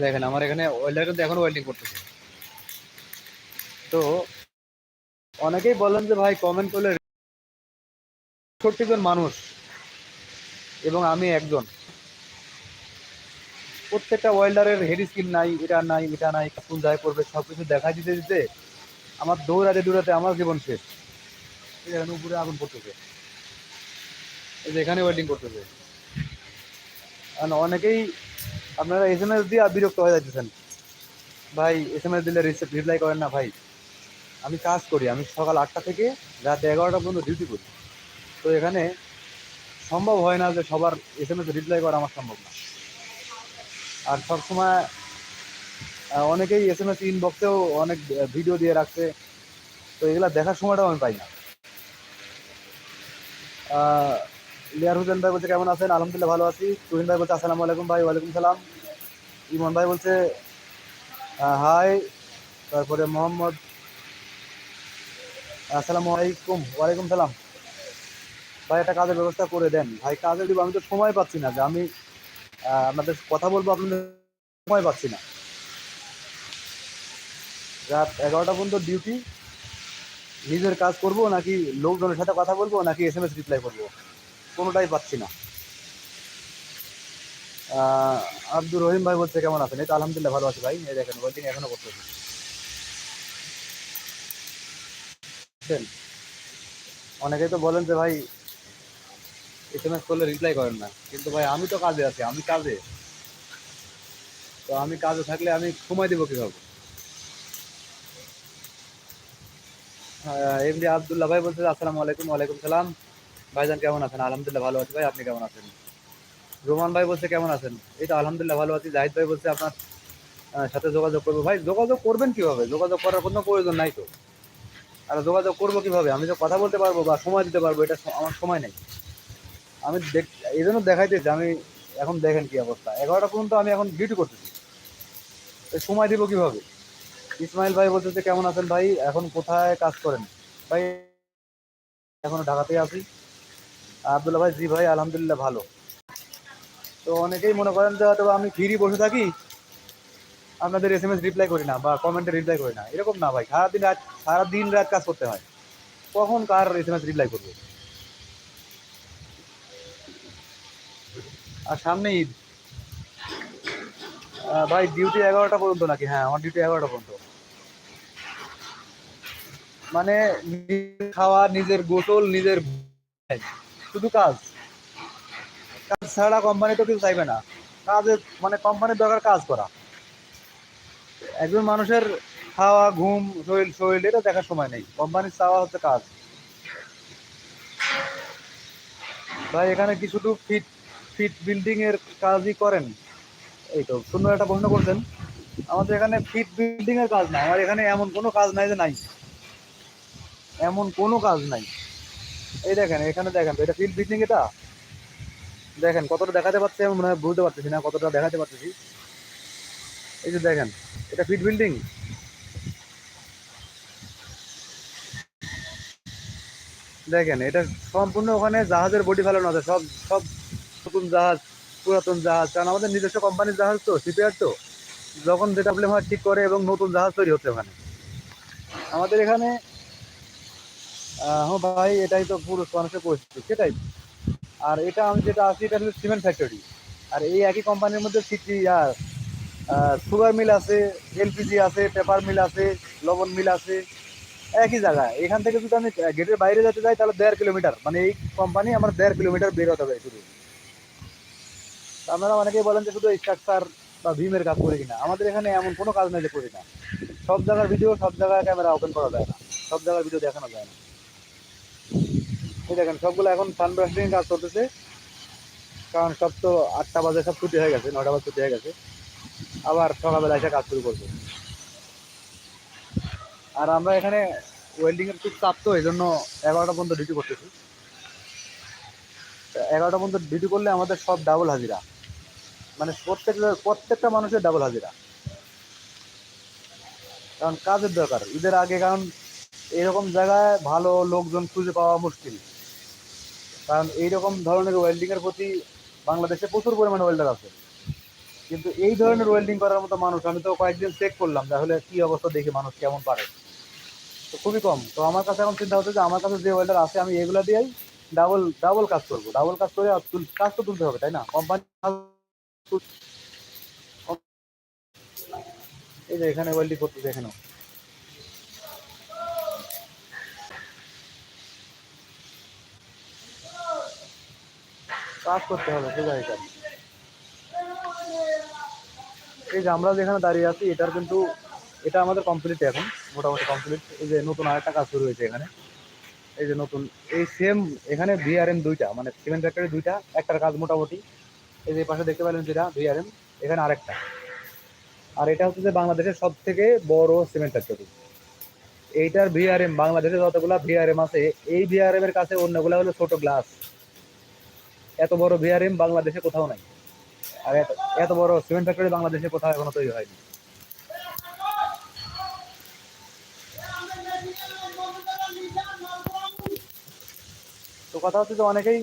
দেখেন, আমার এখানে ওয়েল্ডার কিন্তু এখন ওয়েল্ডিং করতেছে। তো অনেকেই বলেন যে, ভাই কমেন্ট করলে প্রত্যেকজন মানুষ এবং আমি একজন। প্রত্যেকটা ওয়েল্ডারের হেড স্কিল নাই, এটা নাই এটা নাই, কোন জায়গায় করবে সব কিছু দেখা দিতে দিতে আমার দৌড়াতে দৌড়াতে আমার জীবন শেষ। এই দেখেন, উপরে আগুন পড়তেছে। এখানে ওয়েল্ডিং করতেছে। আর অনেকেই আপনারা এস এম এস দিয়ে বিরক্ত হয়ে যাচ্ছেন ভাই এস এম এস দিলে রিপ্লাই করেন না, ভাই। আমি কাজ করি, আমি সকাল আটটা থেকে রাত এগারোটা পর্যন্ত ডিউটি করি। তো এখানে সম্ভব হয় না যে সবার এস এম এস রিপ্লাই করা আমার সম্ভব না। আর সবসময় অনেকেই এস এম এস ইনবক্সেও অনেক ভিডিও দিয়ে রাখছে। তো এগুলা দেখার সময়টাও আমি পাই না। লিয়ার হুসেন ভাই বলছে, কেমন আছেন? আলহামদুলিল্লাহ ভালো আছি। তুহিন ভাই বলছে, আসসালামু আলাইকুম ভাই, ওয়ালাইকুম সালাম। ইমন ভাই বলছে হাই তারপরে মোহাম্মদ, আসসালামু আলাইকুম। ওয়ালাইকুম সালাম। ভাই, একটা কাজের ব্যবস্থা করে দেন। ভাই, কাজের দিব, আমি তো সময় পাচ্ছি না। যে আমি আপনাদের কথা বলব, আপনাদের সময় পাচ্ছি না। রাত এগারোটা পর্যন্ত ডিউটি নিজের কাজ করব নাকি লোকজনের সাথে কথা বলব নাকি এস এম এস রিপ্লাই করব? কোনোটাই পাচ্ছি না। আব্দুর রহিম ভাই বলছে, কেমন আছেন? এই তো আলহামদুলিল্লাহ ভালো আছি ভাই। এই দেখেন ওয়েটিং এখনও করতেছি? অনেকেই তো বলেন যে, ভাই এস এম এস করলে রিপ্লাই করেন না। কিন্তু ভাই, আমি তো কাজে আছি, আমি কাজে। তো আমি কাজে থাকলে আমি সময় দেবো কীভাবে? এমনি আবদুল্লাহ ভাই বলছে, আসসালামু আলাইকুম, ওয়ালাইকুম সালাম। ভাইজান কেমন আছেন? আলহামদুলিল্লাহ ভালো আছি। ভাই, আপনি কেমন আছেন? রোমান ভাই বলছে, কেমন আছেন? এই তো আলহামদুলিল্লাহ ভালো আছি। জাহিদ ভাই বলছে, আপনার সাথে যোগাযোগ করব। ভাই, যোগাযোগ করবেন কীভাবে? যোগাযোগ করার কোনো প্রয়োজন নাই তো। আর যোগাযোগ করব কীভাবে? আমি তো কথা বলতে পারব বা সময় দিতে পারব, এটা আমার সময় নেই। আমি দেখ, এই জন্য দেখাইতেছি, আমি এখন দেখেন কি অবস্থা। এগারোটা পর্যন্ত আমি এখন ডিউটি করতেছি। সময় দিব কীভাবে? ইসমাইল ভাই বলতেছে, কেমন আছেন ভাই? এখন কোথায় কাজ করেন? ভাই, এখনও ঢাকাতেই আছি। আবদুল্লাহ ভাই, জি ভাই, আলহামদুলিল্লাহ ভালো। তো অনেকেই মনে করেন যে হয়তো আমি ফ্রি বসে থাকি, আপনাদের এস এম এস রিপ্লাই করি না বা কমেন্টে রিপ্লাই করি না। এরকম না ভাই, সারাদিন রাত সারাদিন রাত কাজ করতে হয়। কখন কার এস এম এস রিপ্লাই করব? আর সামনে ঈদ। ভাই ডিউটি এগারোটা পর্যন্ত নাকি? হ্যাঁ আমার ডিউটি এগারোটা পর্যন্ত। মানে খাওয়া, নিজের গোসল, নিজের শুধু কাজ। কাজ ছাড়া কোম্পানি তো কিছু চাইবে না। কাজের মানে কোম্পানির দরকার কাজ করা। একজন মানুষের খাওয়া, ঘুম, শরীর শরীর, এটা দেখার সময় নেই। কোম্পানির চাওয়া হচ্ছে কাজ। ভাই, এখানে কি শুধু ফিট ফিট বিল্ডিং এর কাজই করেন? এই তো সুন্দর একটা প্রশ্ন করছেন। আমাদের এখানে ফিট বিল্ডিং এর কাজ নাই। আমার এখানে এমন কোনো কাজ নাই যে নাই। এমন কোনো কাজ নাই। এই দেখেন, এখানে দেখেন, এটা ফিট বিল্ডিং এটা? দেখেন, কতটা দেখাতে পারছে আমি মনে হয় বুঝতে পারতেছি না, কতটা দেখাতে পারতেছি। এই যে দেখেন, এটা ফিট বিল্ডিং দেখেন, এটা সম্পূর্ণ ওখানে জাহাজের বডি ফেলানো আছে, সব সব নতুন জাহাজ, পুরাতন জাহাজ, কারণ আমাদের নিজস্ব কোম্পানির জাহাজ তো শিপইয়ার্ড তো। যখন যেটা প্রবলেম হয়, ঠিক করে এবং নতুন জাহাজ তৈরি হচ্ছে ওখানে। আমাদের এখানে হ্যাঁ ভাই, এটাই তো পুরুষ মানুষের পরিস্থিতি, সেটাই। আর এটা আমি যেটা আছি এটা হচ্ছে সিমেন্ট ফ্যাক্টরি আর এই একই কোম্পানির মধ্যে সিটি আর সুগার মিল আছে এলপিজি আছে পেপার মিল আছে, লবণ মিল আছে, একই জায়গায়। এখান থেকে যদি আমি গেটের বাইরে যেতে যাই, তাহলে দেড় কিলোমিটার। মানে এই কোম্পানি আমার দেড় কিলোমিটার বের হতে হবে শুধু। আপনারা অনেকেই বলেন যে শুধু স্ট্রাকচার বা ভীমের কাজ করি কিনা। আমাদের এখানে এমন কোনো কাজ নেই যে করি না। সব জায়গার ভিডিও সব জায়গায় ক্যামেরা ওপেন করা যায় না। সব জায়গার ভিডিও দেখানো যায় না। এই দেখেন, সবগুলো এখন সানব্রাস্টিং কাজ চলতেছে কারণ সব তো আটটা বাজে, সব ছুটি হয়ে গেছে নটা বাজে ছুটি হয়ে গেছে। আবার সকালবেলা এসে কাজ শুরু করবে। আর আমরা এখানে ওয়েল্ডিং এর খুব চাপ তো, এই জন্য এগারোটা পর্যন্ত ডিউটি করতেছি। এগারোটা পর্যন্ত ডিউটি করলে আমাদের সব ডাবল হাজিরা। মানে প্রত্যেক প্রত্যেকটা মানুষের ডাবল হাজিরা। কারণ কাজের দরকার। ঈদের আগে কারণ এরকম জায়গায় ভালো লোকজন খুঁজে পাওয়া মুশকিল। কারণ এইরকম ধরনের ওয়েল্ডিং এর প্রতি বাংলাদেশে প্রচুর পরিমাণে ওয়েল্ডার আছে। কিন্তু এই ধরনের ওয়েল্ডিং করার মতো মানুষ, আমি তো কয়েকদিন চেক করলাম তাহলে কি অবস্থা দেখি মানুষ কেমন পারে। তো খুবই কম। তো আমার কাছে এখন চিন্তা হচ্ছে যে আমার কাছে যে ওয়েল্ডার আছে, আমি এগুলো দিয়েই ডাবল ডাবল কাজ করব। ডাবল কাজ করে কাজ তো তুলতে হবে, তাই না? কোম্পানি এই যে এখানে ওয়েল্ডিং করতেছে, এখানেও। কাজ করতে হবে বোঝাই কাজ। এই যে আমরা যেখানে দাঁড়িয়ে আছি, এটার কিন্তু, এটা আমাদের কমপ্লিট এখন, মোটামুটি কমপ্লিট এই যে নতুন আরেকটা কাজ শুরু হয়েছে এখানে। এই যে নতুন, এই সেম এখানে ভিআরএম দুইটা মানে সিমেন্ট ফ্যাক্টরি দুইটা, একটার কাজ মোটামুটি। এই যে পাশে দেখতে পেলেন যেটা ভিআরএম এখানে আরেকটা। আর এটা হচ্ছে যে বাংলাদেশের সব থেকে বড় সিমেন্ট ফ্যাক্টরি এইটার ভিআরএম বাংলাদেশে যতগুলা ভিআরএম আছে, এই ভিআরএম এর কাছে অন্যগুলা হলো ছোট গ্লাস এত বড় ভিআরএম বাংলাদেশে কোথাও নাই। আর এত এত বড় সিমেন্ট ফ্যাক্টরি বাংলাদেশে কোথাও এখনও তৈরি হয়নি। তো কথা হচ্ছে যে অনেকেই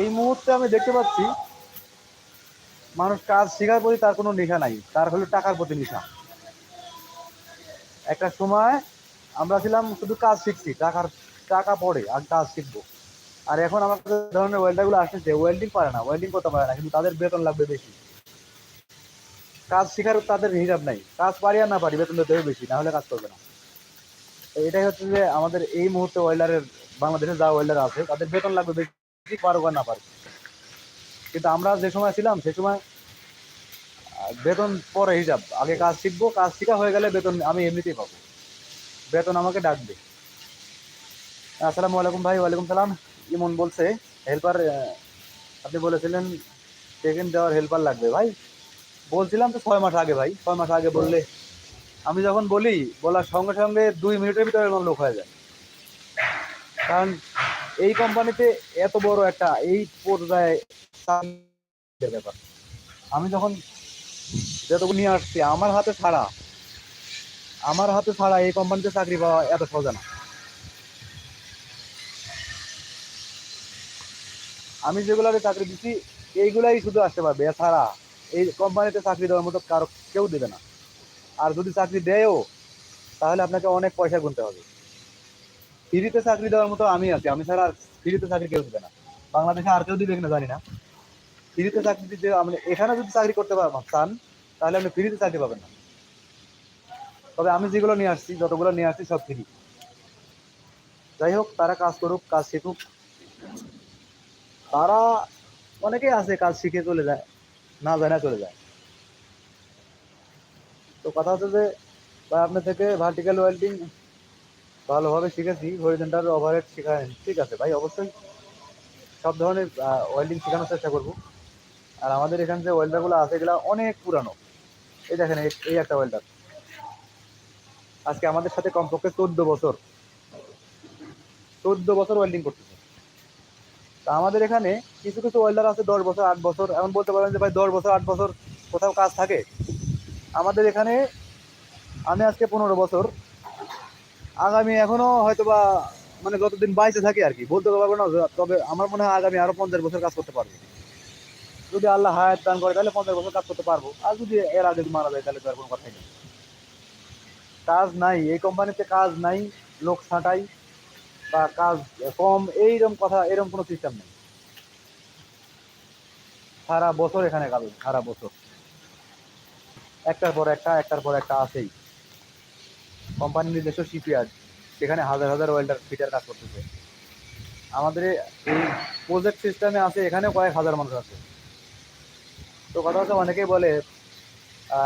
এই মুহূর্তে আমি দেখতে পাচ্ছি, মানুষ কাজ শেখার প্রতি তার কোনো নেশা নাই, তার হলো টাকার প্রতি নেশা। একটা সময় আমরা ছিলাম শুধু কাজ শিখছি, টাকার, টাকা পড়ে, আর কাজ শিখব। আর এখন আমাদের ধরনের ওয়েল্ডারগুলো আসতেছে ওয়েল্ডিং পারে না ওয়েল্ডিং করতে পারে না, কিন্তু তাদের বেতন লাগবে বেশি। কাজ শেখার তাদের হিসাব নাই। কাজ পারি আর না পারি, বেতন দিতে বেশি না হলে কাজ করবে না। এটাই হচ্ছে যে আমাদের এই মুহূর্তে ওয়েল্ডারের বাংলাদেশে যা ওয়েল্ডার আছে, তাদের বেতন লাগবে বেশি, পারুক আর না পারুক। কিন্তু আমরা যে সময় ছিলাম, সে সময় বেতন পরে হিসাব। আগে কাজ শিখব, কাজ শিখা হয়ে গেলে বেতন আমি এমনিতেই পাবো। বেতন আমাকে ডাকবে। আসসালামু আলাইকুম ভাই, ওয়ালাইকুম সালাম। ইমন বলছে হেল্পার আপনি বলেছিলেন সেকেন্ড দেওয়ার হেল্পার লাগবে ভাই। বলছিলাম তো ছয় মাস আগে ভাই, ছয় মাস আগে বললে। আমি যখন বলি, বলার সঙ্গে সঙ্গে দুই মিনিটের ভিতরে আমার লোক হয়ে যায়। কারণ এই কোম্পানিতে এত বড় একটা এই পর্যায়ে ব্যাপার। আমি যখন যতটুকু নিয়ে আসছি, আমার হাতে ছাড়া, আমার হাতে ছাড়া এই কোম্পানিতে চাকরি পাওয়া এত সোজা না। আমি যেগুলোকে চাকরি দিচ্ছি এইগুলাই শুধু আসতে পারবে, এছাড়া এই কোম্পানিতে চাকরি দেওয়ার মতো কারও কেউ দেবে না। আর যদি চাকরি দেয়ও, তাহলে আপনাকে অনেক পয়সা গুনতে হবে। ফ্রিতে চাকরি দেওয়ার মতো আমি আছি, আমি ছাড়া আর ফ্রিতে চাকরি কেউ দেবে না। বাংলাদেশে আর কেউ দিবে কিনা জানি না। ফ্রিতে চাকরি দিতে আপনি, এখানে যদি চাকরি করতে চান, তাহলে আপনি ফ্রিতে চাকরি পাবেন না। তবে আমি যেগুলো নিয়ে আসছি, যতগুলো নিয়ে আসছি সব ফ্রি যাই হোক, তারা কাজ করুক, কাজ শিখুক। তারা অনেকেই আছে কাজ শিখে চলে যায়, না যায় না চলে যায়। তো কথা হচ্ছে যে, ভাই, আপনার থেকে ভার্টিক্যাল ওয়েল্ডিং ভালোভাবে শিখেছি হরিজেন্টাল ওভারহেড শেখায়, ঠিক আছে। ভাই, অবশ্যই সব ধরনের ওয়েল্ডিং শেখানোর চেষ্টা করব। আর আমাদের এখানে যে ওয়েল্ডারগুলো আছে, এগুলো অনেক পুরানো। এই দেখেন, এই- এই একটা ওয়েল্ডার আজকে আমাদের সাথে কমপক্ষে চোদ্দ বছর চোদ্দ বছর ওয়েল্ডিং করতেছে। তা আমাদের এখানে কিছু কিছু ওয়েল্ডার আছে দশ বছর, আট বছর। এমন বলতে পারেন যে ভাই দশ বছর, আট বছর কোথাও কাজ থাকে। আমাদের এখানে আমি আজকে পনেরো বছর। আগামী এখনও হয়তো বা মানে যতদিন বাইসে থাকি আর কি, বলতে পারব না তবে আমার মনে হয় আগামী আরও পঞ্চাশ বছর কাজ করতে পারব। যদি আল্লাহ হায়াত দান করে, তাহলে পঞ্চাশ বছর কাজ করতে পারব। আর যদি এর আগে মারা যায়, তাহলে তো আর কোনো কথাই নেই। কাজ নাই, এই কোম্পানিতে কাজ নাই, লোক ছাঁটাই। বা কাজ কম, এইরকম কথা, এরকম কোনো সিস্টেম নেই। সারা বছর এখানে কাজ সারা বছর। একটার পর একটা, একটার পর একটা আছেই কোম্পানির নিজস্ব শিপইয়ার্ড সেখানে হাজার হাজার ওয়েল্ডার ফিটার কাজ করতেছে। আমাদের এই প্রজেক্ট সিস্টেমে আছে এখানেও কয়েক হাজার মানুষ আছে তো কথা হচ্ছে, অনেকেই বলে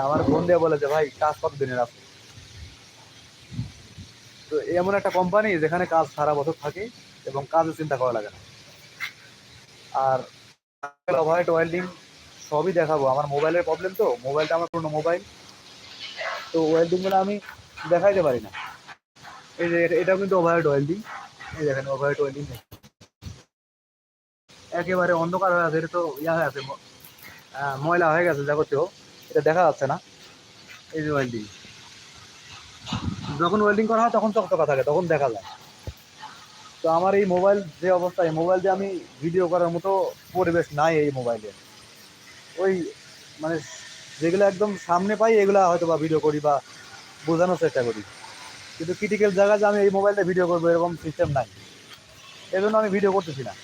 আমার বোন দিয়ে বলে যে, ভাই, কাজ কত দিনের আছে? তো এমন একটা কোম্পানি যেখানে কাজ সারা বছর থাকে এবং কাজের চিন্তা করা লাগে না। আর ওভারহেড ওয়েল্ডিং সবই দেখাবো। আমার মোবাইলের প্রবলেম তো মোবাইলটা আমার পুরনো মোবাইল তো ওয়েল্ডিংগুলো আমি দেখাইতে পারি না। এই যে এটা- এটাও কিন্তু ওভারহেড ওয়েল্ডিং এই দেখেন ওভারহেড ওয়েল্ডিং একেবারে অন্ধকার হয়ে আছে, এটা তো ইয়া হয়ে আছে ময়লা হয়ে গেছে যা যাবতীয়। এটা দেখা যাচ্ছে না। এই যে ওয়েল্ডিং যখন ওয়েল্ডিং করা হয়, তখন চকচকা থাকে, তখন দেখা যায়। তো আমার এই মোবাইল যে অবস্থা, এই মোবাইল দিয়ে আমি ভিডিও করার মতো পরিবেশ নাই এই মোবাইলে ওই মানে যেগুলো একদম সামনে পাই, এগুলো হয়তো বা ভিডিও করি বা বোঝানোর চেষ্টা করি। কিন্তু ক্রিটিক্যাল জায়গা যে আমি এই মোবাইলটা ভিডিও করব, এরকম সিস্টেম নাই। এই জন্য আমি ভিডিও করতেছি না।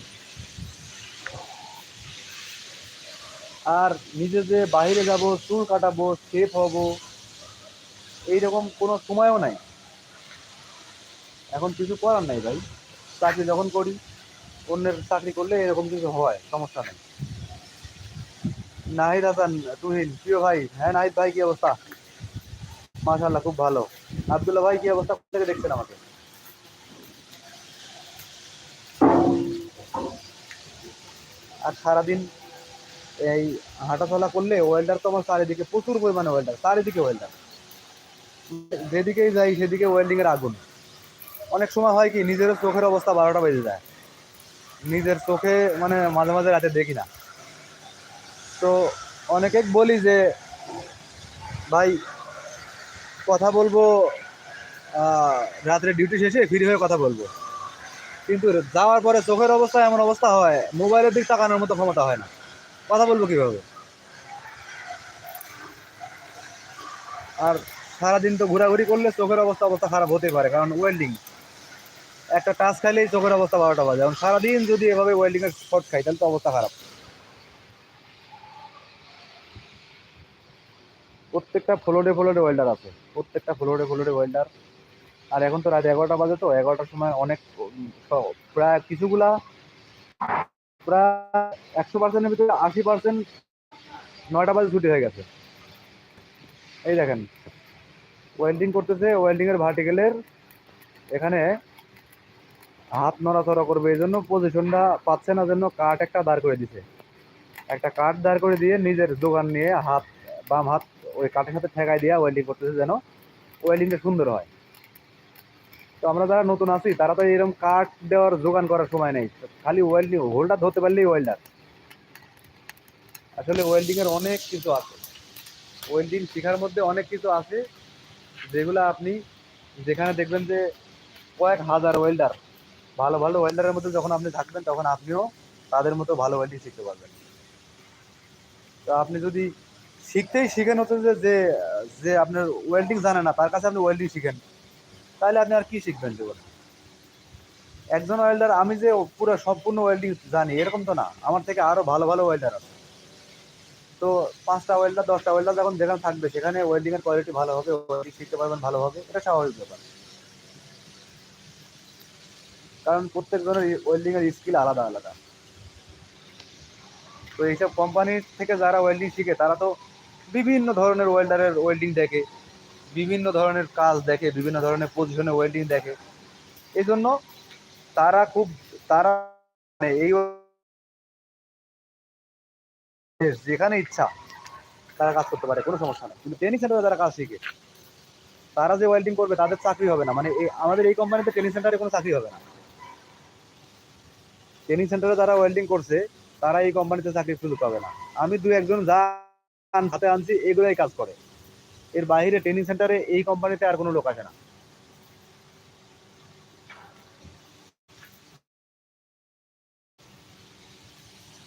আর নিজে যে বাইরে যাব, চুল কাটাবো সেফ হব এইরকম কোনো সময়ও নাই। এখন কিছু করার নাই ভাই। চাকরি যখন করি, অন্যের চাকরি করলে এরকম কিছু হয়, সমস্যা নেই। নাহিদ হাসান, তুহিন, প্রিয় ভাই হ্যাঁ নাহিদ ভাই, কি অবস্থা? মাশাল্লাহ খুব ভালো। আবদুল্লাহ ভাই, কি অবস্থা? থেকে দেখছেন আমাকে? আর সারাদিন এই হাঁটাচলা করলে ওয়েল্ডার তো আমার চারিদিকে প্রচুর পরিমাণে ওয়েল্ডার চারিদিকে ওয়েল্ডার যেদিকেই যাই, সেদিকে ওয়েল্ডিং এর আগুন। অনেক সময় হয় কি, নিজের চোখের অবস্থা বারোটা বেজে যায়। নিজের চোখে মানে মাঝে মাঝে রাতে দেখি না। তো অনেকে বলি যে, ভাই, কথা বলব রাত্রে ডিউটি শেষে ফ্রি হয়ে কথা বলব। কিন্তু যাওয়ার পরে চোখের অবস্থা এমন অবস্থা হয়, মোবাইলের দিক তাকানোর মতো ক্ষমতা হয় না। কথা বলব কীভাবে? আর সারাদিন তো ঘোরাঘুরি করলে চোখের অবস্থা অবস্থা খারাপ হতে পারে, কারণ ওয়েল্ডিং একটা টাচ খাইলেই চোখের অবস্থা বারোটা বাজে। এখন সারাদিন যদি এভাবে ওয়েল্ডিং এর শর্ট খাই, তাহলে তো অবস্থা খারাপ। প্রত্যেকটা ফ্লোরে ফ্লোরে ওয়েল্ডার আছে। প্রত্যেকটা ফ্লোরে ফ্লোরে ওয়েল্ডার আর এখন তো রাত এগারোটা বাজে তো, এগারোটার সময় অনেক প্রায় কিছুগুলা, প্রায় একশো পার্সেন্টের ভিতরে আশি পার্সেন্ট নয়টা বাজে ছুটি হয়ে গেছে। এই দেখেন। ওয়েল্ডিং করতেছে ওয়েল্ডিং এর ভার্টিকেলের এখানে হাত নড়াচড়া করবে এই জন্য পজিশনটা পাচ্ছে না জন্য কাঠ একটা দাঁড় করে দিছে। একটা কাঠ দাঁড় করে দিয়ে নিজের দোকান নিয়ে হাত, বাম হাত ওই কাঠের সাথে ঠেকাই দিয়ে ওয়েল্ডিং করতেছে যেন ওয়েল্ডিংটা সুন্দর হয়। তো আমরা যারা নতুন আছি, তারা তো এরকম কাঠ দেওয়ার যোগান করার সময় নেই। খালি ওয়েল্ডিং হোল্ডার ধরতে পারলেই ওয়েল্ডার আসলে ওয়েল্ডিং এর অনেক কিছু আছে। ওয়েল্ডিং শেখার মধ্যে অনেক কিছু আছে। যেগুলো আপনি যেখানে দেখবেন যে কয়েক হাজার ওয়েল্ডার ভালো ভালো ওয়েল্ডারের মধ্যে যখন আপনি থাকবেন, তখন আপনিও তাদের মতো ভালো ওয়েল্ডিং শিখতে পারবেন। তো আপনি যদি শিখতেই শিখেন হচ্ছে যে যে যে আপনার ওয়েল্ডিং জানে না, তার কাছে আপনি ওয়েল্ডিং শিখেন, তাহলে আপনি আর কি শিখবেন জীবনে? একজন ওয়েল্ডার আমি যে পুরো সম্পূর্ণ ওয়েল্ডিং জানি, এরকম তো না। আমার থেকে আরও ভালো ভালো ওয়েল্ডার আছে। তো পাঁচটা ওয়েল্ডার দশটা ওয়েল্ডার যখন যেখানে থাকবে, সেখানে ওয়েল্ডিং এর কোয়ালিটি ভালো হবে ওয়েল্ডিং শিখতে পারবেন, ভালো হবে, এটা স্বাভাবিক ব্যাপার। কারণ প্রত্যেক জনের ওয়েল্ডিং এর স্কিল আলাদা আলাদা। তো এইসব কোম্পানি থেকে যারা ওয়েল্ডিং শিখে, তারা তো বিভিন্ন ধরনের ওয়েল্ডারের ওয়েল্ডিং দেখে, বিভিন্ন ধরনের কাজ দেখে, বিভিন্ন ধরনের পজিশনে ওয়েল্ডিং দেখে। এই জন্য তারা খুব, তারা মানে এই যেখানে ইচ্ছা, তারা কাজ করতে পারে, কোনো সমস্যা নেই। কিন্তু ট্রেনিং সেন্টারে যারা কাজ শিখে, তারা যে ওয়েল্ডিং করবে, তাদের চাকরি হবে না। মানে আমাদের এই কোম্পানিতে ট্রেনিং সেন্টারে কোনো চাকরি হবে না। ট্রেনিং সেন্টারে যারা ওয়েল্ডিং করছে, তারা এই কোম্পানিতে চাকরির সুযোগ পাবে না। আমি দু একজন যা হাতে আনছি, এগুলোই কাজ করে। এর বাইরে ট্রেনিং সেন্টারে এই কোম্পানিতে আর কোনো লোক আসে না।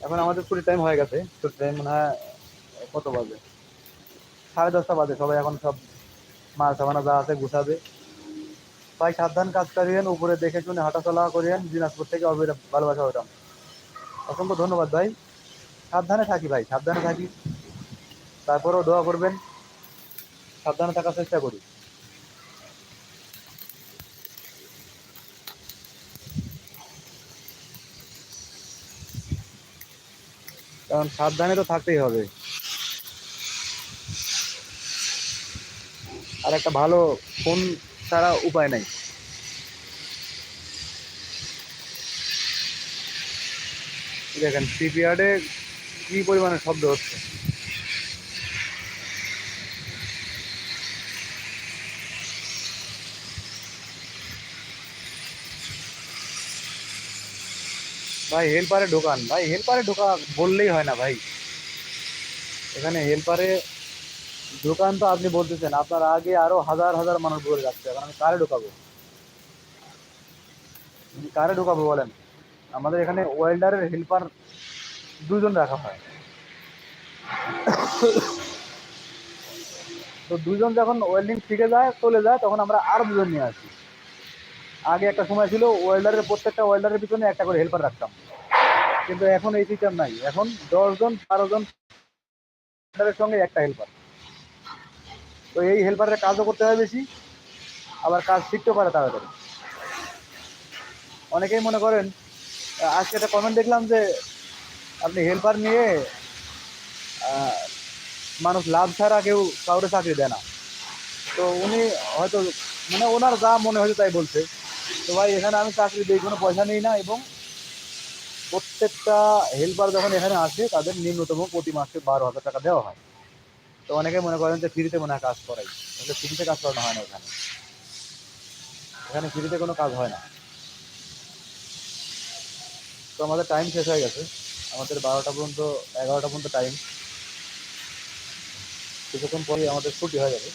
এখন আমাদের ছুটির টাইম হয়ে গেছে। ছুটির টাইম মনে হয়, কত বাজে? সাড়ে দশটা বাজে, সবাই এখন সব মাল সামানা যা আছে গুছাবে। ভাই, সাবধান কাজ করিয়েন, উপরে দেখে শুনে হাঁটাচলা করিয়েন, দিনাজপুর থেকে অবিরা ভালোবাসা ওইরকম অসংখ্য ধন্যবাদ ভাই। সাবধানে থাকি ভাই, সাবধানে থাকি। তারপরেও দোয়া করবেন। সাবধানে থাকার চেষ্টা করি। কারণ সাবধানে তো থাকতেই হবে। আর একটা ভালো ফোন ছাড়া উপায় নাই। দেখেন সিপিয়ার্ডে কি পরিমাণে শব্দ হচ্ছে? ভাই হেল্পারে ঢোকান। ভাই হেল্পারে ঢোকা বললেই হয় না ভাই। এখানে হেল্পারে দোকান তো আপনি বলতেছেন, আপনার আগে আরও হাজার হাজার মানুষ ভরে যাচ্ছে, এখন আমি কারে ঢোকাবো? কারে ঢোকাবো বলেন? আমাদের এখানে ওয়েল্ডারের হেল্পার দুজন রাখা হয়। তো দুজন যখন ওয়েল্ডিং শিখে যায়, চলে যায়, তখন আমরা আরও দুজন নিয়ে আসি। আগে একটা সময় ছিল ওয়েল্ডারের প্রত্যেকটা ওয়েল্ডারের পিছনে একটা করে হেল্পার রাখতাম। কিন্তু এখন এই সিস্টেম নাই। এখন দশজন বারো জন হেল্পারের সঙ্গে একটা হেল্পার তো এই হেল্পারের কাজও করতে হয় বেশি, আবার কাজ শিখতেও পারে তাড়াতাড়ি। অনেকেই মনে করেন, আজকে একটা কমেন্ট দেখলাম যে আপনি হেল্পার নিয়ে মানুষ লাভ ছাড়া কেউ কাউরে চাকরি দেয় না। তো উনি হয়তো মানে ওনার যা মনে হয়েছে তাই বলছে। তো ভাই, এখানে আমি চাকরি দিই কোনো পয়সা নেই না এবং প্রত্যেকটা হেল্পার যখন এখানে আসে, তাদের নিম্নতম প্রতি মাসে বারো হাজার টাকা দেওয়া হয়। তো অনেকে মনে করেন যে ফ্রিতে মনে হয় কাজ করাই। তাহলে ফ্রিতে কাজ করানো হয় না এখানে। এখানে ফ্রিতে কোনো কাজ হয় না। তো আমাদের টাইম শেষ হয়ে গেছে। আমাদের বারোটা পর্যন্ত, এগারোটা পর্যন্ত টাইম কিছুক্ষণ পরেই আমাদের ছুটি হয়ে যাবে।